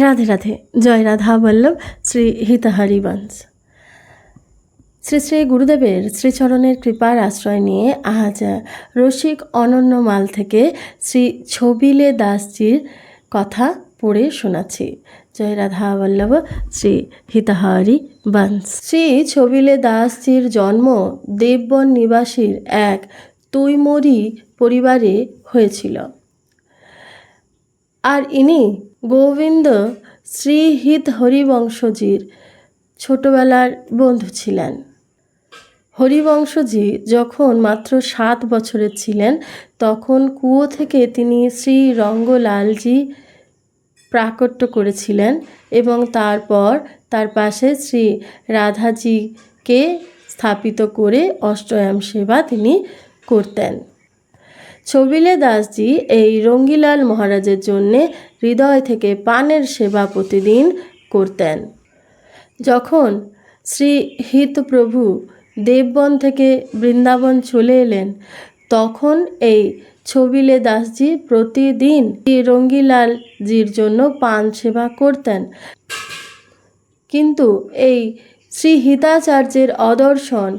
রাধে রাধে। জয় রাধা বল্লভ, শ্রী হিতাহারি বংশ শ্রী শ্রী গুরুদেবের শ্রীচরণের কৃপার আশ্রয় নিয়ে আজ রসিক অনন্য মাল থেকে শ্রী ছবিলে দাসজির কথা পড়ে শোনাচ্ছি। জয় রাধা বল্লভ, শ্রী হিতাহারি বংশ শ্রী ছবিলে দাসজির জন্ম দেববন নিবাসীর এক তৈমরি পরিবারে হয়েছিল। আর ইনি গোবিন্দ শ্রীহিত হরিবংশজির ছোটবেলার বন্ধু ছিলেন। হরিবংশজি যখন মাত্র সাত বছরের ছিলেন, তখন কুয়ো থেকে তিনি শ্রী রঙ্গলালজি প্রাকট্য করেছিলেন এবং তারপর তার পাশে শ্রী রাধাজিকে স্থাপিত করে অষ্টয়াম সেবা তিনি করতেন। ছবিলে দাসজি এই রঙ্গিলাল মহারাজের জন্যে হৃদয় থেকে পানের সেবা প্রতিদিন করতেন। যখন শ্রী হিতপ্রভু দেববন থেকে বৃন্দাবন চলে এলেন, তখন এই ছবিলে দাসজি প্রতিদিন রঙ্গিলালজির জন্য পান সেবা করতেন। কিন্তু এই শ্রী হিতাচার্যের অদর্শন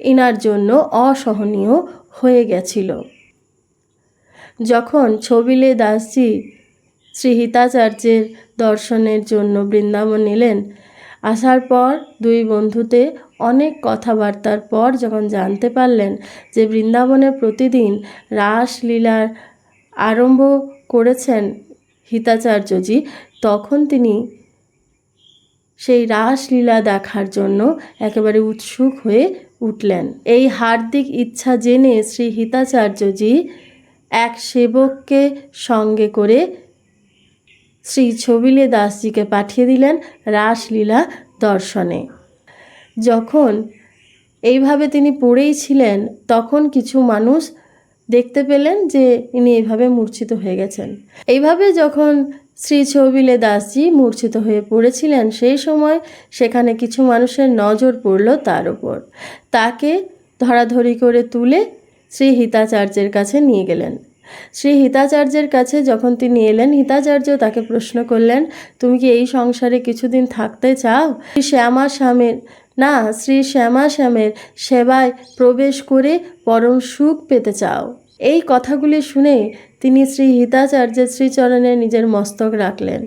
ইনার জন্য অসহনীয় হয়ে গেছিল। যখন ছবিলে দাসজি শ্রী হিতাচার্যের দর্শনের জন্য বৃন্দাবন এলেন, আসার পর দুই বন্ধুতে অনেক কথাবার্তার পর যখন জানতে পারলেন যে বৃন্দাবনে প্রতিদিন রাসলীলার আরম্ভ করেছেন হিতাচার্যজি, তখন তিনি সেই রাসলীলা দেখার জন্য একেবারে উৎসুক হয়ে উঠলেন। এই হার্দিক ইচ্ছা জেনে শ্রী হিতাচার্যজি এক সেবককে সঙ্গে করে শ্রী ছবিলে দাসজিকে পাঠিয়ে দিলেন রাসলীলা দর্শনে। যখন এইভাবে তিনি পড়েই ছিলেন, তখন কিছু মানুষ দেখতে পেলেন যে ইনি এইভাবে মূর্ছিত হয়ে গেছেন। এইভাবে যখন শ্রী ছবিলে দাসজি মূর্ছিত হয়ে পড়েছিলেন, সেই সময় সেখানে কিছু মানুষের নজর পড়ল তার উপর। তাকে ধরাধরি করে তুলে শ্রী হিতাচার্যের কাছে নিয়ে গেলেন। শ্রী হিতাচার্যের কাছে যখন তিনি এলেন, হিতাচার্য তাকে প্রশ্ন করলেন, তুমি কি এই সংসারে কিছুদিন থাকতে চাও? শ্রী শ্যামা স্বামীর না, শ্রী শ্যামা শ্যামের সেবায় প্রবেশ করে পরম সুখ পেতে চাও। এই কথাগুলি শুনে তিনি শ্রী হিতাচার্যের শ্রীচরণে নিজের মস্তক রাখলেন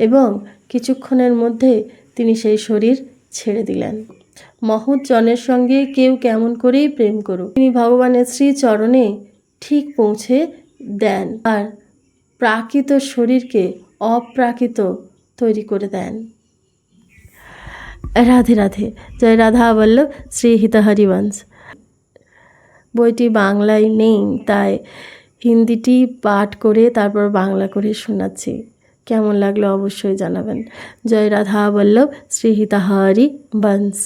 এবং কিছুক্ষণের মধ্যে তিনি সেই শরীর ছেড়ে দিলেন। মহৎ জনের সঙ্গে কেউ কেমন করেই প্রেম করুক। তিনি ভগবানের শ্রীচরণে ঠিক পৌঁছে দেন আর প্রাকৃত শরীরকে অপ্রাকৃত তৈরি করে দেন। রাধে রাধে। জয় রাধা বল্লভ, শ্রী হিতাহরিবংশ। বইটি বাংলায় নেই, তাই হিন্দিটি পাঠ করে তারপর বাংলা করে শোনাচ্ছি। কেমন লাগল অবশ্যই জানাবেন। জয় রাধা বল্লভ, শ্রী হিতাহরি বংশ